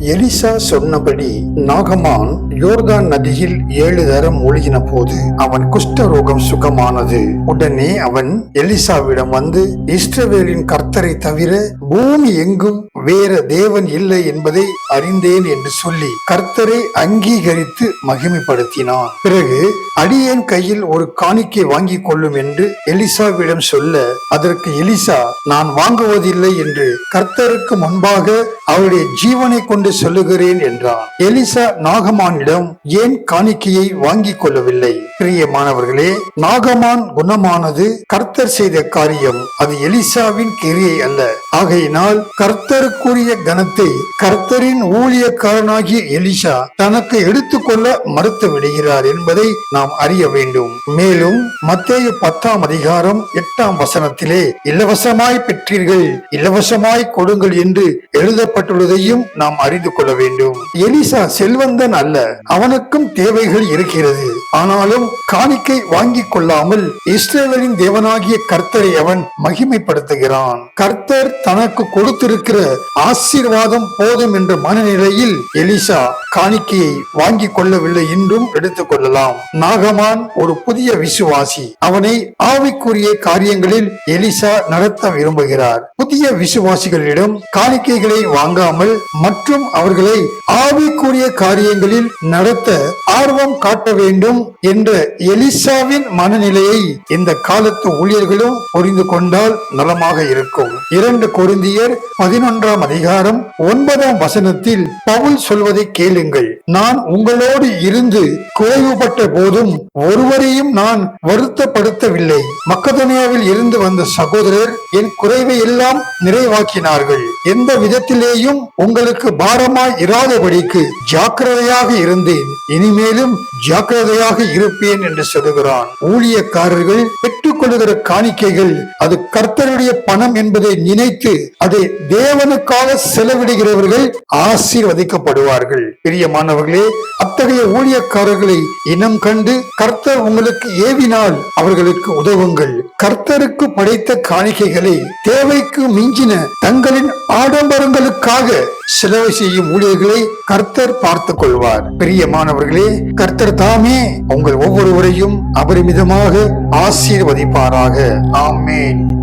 Elisha சொன்னபடி நாகமான் யோர்தான் நதியில் ஏழு தரம் மூழ்கின போது அவன் குஷ்ட ரோகம் சுகமானது. உடனே அவன் எலிசாவிடம் வந்து இஸ்ரவேலின் கர்த்தரை தவிர பூமி எங்கும் வேற தேவன் இல்லை என்பதை அறிந்தேன் என்று சொல்லி கர்த்தரை அங்கீகரித்து மகிமைப்படுத்தினான் பிறகு அடியேன் கையில் ஒரு காணிக்கை வாங்கி கொள்ளும் என்று எலிசாவிடம் சொல்ல அதற்கு எலிசா நான் வாங்குவதில்லை என்று கர்த்தருக்கு முன்பாக அவருடைய ஜீவனை கொண்டு சொல்லுகிறேன் என்றான். எலிசா நாகமானிடம் ஏன் காணிக்கையை வாங்கி கொள்ளவில்லை? பிரியமானவர்களே நாகமான் குணமானது கர்த்தர் செய்த காரியம் அது எலிசாவின் கிரியை அல்ல. ஆகையினால் கர்த்தருக்கு கர்த்தருக்குரிய கனத்தை கர்த்தரின் ஊழியக்காரனாகிய எலிசா தனக்கு எடுத்துக்கொள்ள மறுத்து விடுகிறார் என்பதை நாம் அறிய வேண்டும். மேலும் மத்திய பத்தாம் அதிகாரம் எட்டாம் வசனத்திலே இலவசமாய் பெற்றீர்கள் இலவசமாய் கொடுங்கள் என்று எழுதப்பட்டுள்ளதையும் நாம் அறிந்து கொள்ள வேண்டும். எலிசா செல்வந்தன் அல்ல அவனுக்கும் தேவைகள் இருக்கிறது. ஆனாலும் காணிக்கை வாங்கி கொள்ளாமல் இஸ்ரேலின் தேவனாகிய கர்த்தரை அவன் மகிமைப்படுத்துகிறான். கர்த்தர் தனக்கு கொடுத்திருக்கிற ஆசீர்வாதம் போதும் என்ற மனநிலையில் எலிசா காணிக்கையை வாங்கிக் கொள்ளவில்லை என்றும் எடுத்துக் கொள்ளலாம். நாகமான் ஒரு புதிய விசுவாசி. அவனை ஆவிக்குரிய காரியங்களில் எலிசா நடத்த விரும்புகிறார். புதிய விசுவாசிகளிடம் காணிக்கைகளை வாங்காமல் மற்றும் அவர்களை ஆவிக்குரிய காரியங்களில் நடத்த ஆர்வம் காட்ட வேண்டும் என்ற எலிசாவின் மனநிலையை இந்த காலத்து ஊழியர்களும் புரிந்து கொண்டால் நலமாக இருக்கும். இரண்டு கொருந்தியர் பதினொன்றாம் அதிகாரம் ஒன்பதாம் வசனத்தில் பவுல் சொல்வதை கேளுங்கள். நான் உங்களோடு இருந்து குறைவுபட்ட போதும் ஒருவரையும் நான் வருத்தப்படுத்தவில்லை. மக்கதனியாவில் இருந்து வந்த சகோதரர் என் குறைவை எல்லாம் நிறைவாக்கினார்கள். எந்த விதத்திலேயும் உங்களுக்கு பாரமாய் இராதபடிக்கு ஜாக்கிரதையாக இருந்தேன். மேலும் ஜாக்கிரதையாக இருப்பேன் என்று சொல்லுகிறான். ஊழியக்காரர்கள் பெற்றுக்கொள்ளுகிற காணிக்கைகள் அது கர்த்தருடைய பணம் என்பதை நினைத்து அதை தேவனுக்காக செலவிடுகிறவர்கள் ஆசீர்வதிக்கப்படுவார்கள். பிரியமானவர்களே அத்தகைய ஊழியக்காரர்களை இனம் கண்டு கர்த்தர் உங்களுக்கு ஏவினால் அவர்களுக்கு உதவுங்கள். கர்த்தருக்கு படைத்த காணிக்கைகளை தேவைக்கு மிஞ்சின தங்களின் ஆடம்பரங்களுக்காக செலவு செய்யும் ஊழியர்களை கர்த்தர் பார்த்துக் கொள்வார் பிரியமானவர்களே கர்த்தர் தாமே. உங்கள் ஒவ்வொருவரையும் அபரிமிதமாக ஆசீர்வதிப்பாராக. ஆமேன்.